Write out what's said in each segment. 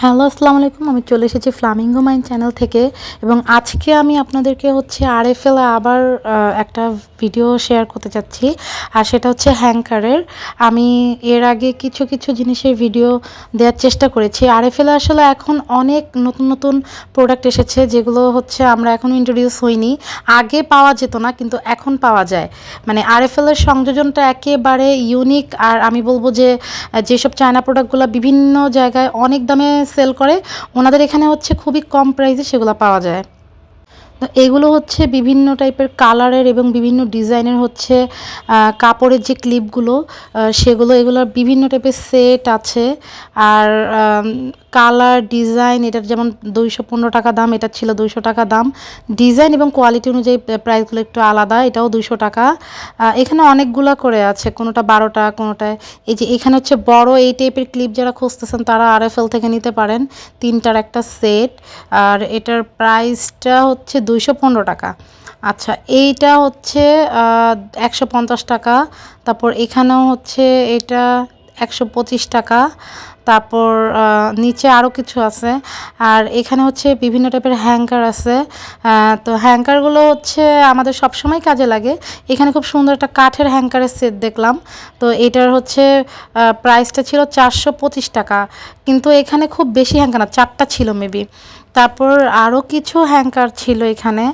Hello, আসসালামু আলাইকুম। আমি চলে এসেছি ফ্লামিঙ্গো মাইন চ্যানেল থেকে এবং আজকে আমি আপনাদেরকে হচ্ছে আরএফএল আবার একটা ভিডিও শেয়ার করতে চাচ্ছি আর সেটা হচ্ছে হ্যাঙ্কারের আমি এর আগে কিছু কিছু জিনিসের ভিডিও দেওয়ার চেষ্টা করেছি। আরএফএল আসলে এখন অনেক নতুন নতুন প্রোডাক্ট এসেছে, যেগুলো হচ্ছে আমরা এখনও ইন্ট্রোডিউস হইনি। আগে পাওয়া যেত না, কিন্তু এখন পাওয়া যায়। মানে আরএফএল এর সংযোজনটা একেবারে ইউনিক আর আমি বলব যে যেসব চায়না প্রোডাক্টগুলো বিভিন্ন জায়গায় অনেক দামে সেল করে ওনাদের এখানে হচ্ছে খুবই কম প্রাইসে সেগুলো পাওয়া যায়। তো এগুলো হচ্ছে বিভিন্ন টাইপের কালারের এবং বিভিন্ন ডিজাইনের হচ্ছে কাপড়ের যে ক্লিপগুলো সেগুলো এগুলোর বিভিন্ন টাইপের সেট আছে। আর কালার ডিজাইন এটার যেমন দুইশো পনেরো টাকা দাম, এটা ছিল দুইশো টাকা দাম। ডিজাইন এবং কোয়ালিটি অনুযায়ী প্রাইসগুলো একটু আলাদা, এটাও দুইশো টাকা। এখানে অনেকগুলা করে আছে, কোনোটা বারোটা, কোনোটায়। এই যে এখানে হচ্ছে বড় এই টাইপের ক্লিপ যারা খুঁজতেছেন, তারা আরএফএল থেকে নিতে পারেন। তিনটার একটা সেট আর এটার প্রাইসটা হচ্ছে দুইশো পনেরো টাকা। আচ্ছা এইটা হচ্ছে একশো পঞ্চাশ টাকা। তারপর এখানেও হচ্ছে এটা একশো পঁচিশ টাকা। তারপর নিচে আরও কিছু আছে। আর এখানে হচ্ছে বিভিন্ন টাইপের হ্যাঙ্কার আছে। তো হ্যাঙ্কারগুলো হচ্ছে আমাদের সব সময় কাজে লাগে। এখানে খুব সুন্দর একটা কাঠের হ্যাঙ্কারের সেট দেখলাম। তো এটার হচ্ছে প্রাইসটা ছিল চারশো পঁচিশ টাকা। কিন্তু এখানে খুব বেশি হ্যাঙ্কার না, চারটা ছিল মেবি তারপর আরও কিছু হ্যাঙ্কার ছিল এখানে।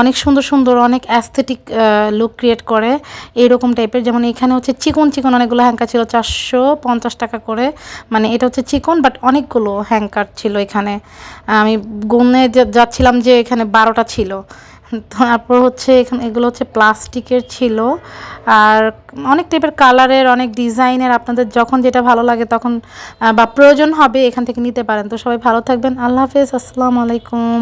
অনেক সুন্দর সুন্দর, অনেক অ্যাস্থেটিক লুক ক্রিয়েট করে। এইরকম টাইপের যেমন এখানে হচ্ছে চিকন চিকন অনেকগুলো হ্যাঙ্কার ছিল, চারশো পঞ্চাশ টাকা করে। মানে এটা হচ্ছে চিকন বাট অনেকগুলো হ্যাঙ্কার ছিল এখানে। আমি গুনে যাচ্ছিলাম যে এখানে বারোটা ছিল। তারপর হচ্ছে এখানে, এগুলো হচ্ছে প্লাস্টিকের ছিল। আর অনেক টাইপের কালারের অনেক ডিজাইনের আপনাদের যখন যেটা ভালো লাগে তখন বা প্রয়োজন হবে এখান থেকে নিতে পারেন। তো সবাই ভালো থাকবেন। আল্লাহ হাফেজ। আসসালামু আলাইকুম।